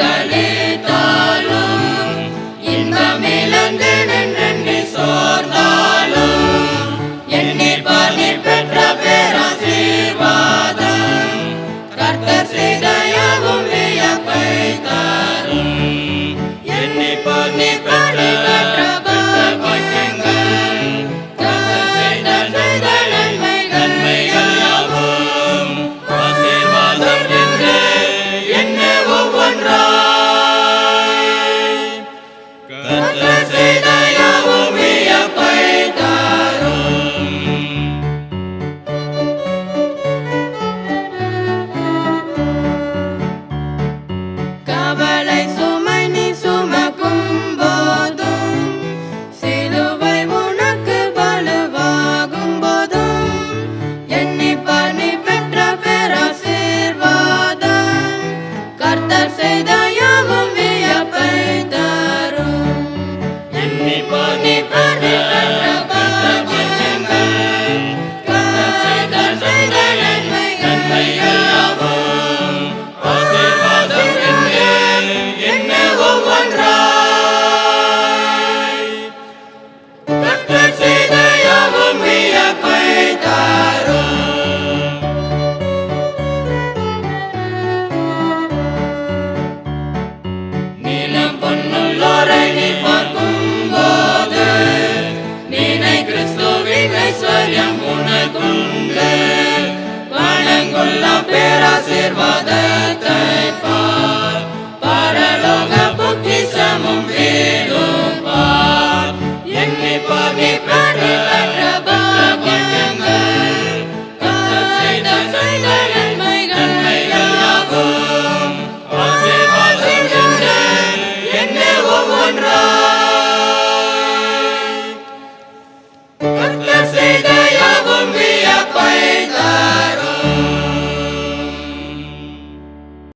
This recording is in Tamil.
கழித்தாலும் இன்பமிழந்து நின்றெண்ணி சோர்ந்தாலும் எண்ணீர் பார் பெற்ற பேராசீர்வாதம் கர்த்தர் செய்த யாவும் வியப்பை தரும். எண்ணி பார் பயம் உனக்குண்டு. பணங்குள்ள பேராசிர்வாதத்தை பார். பரலோக பொக்கிசமும்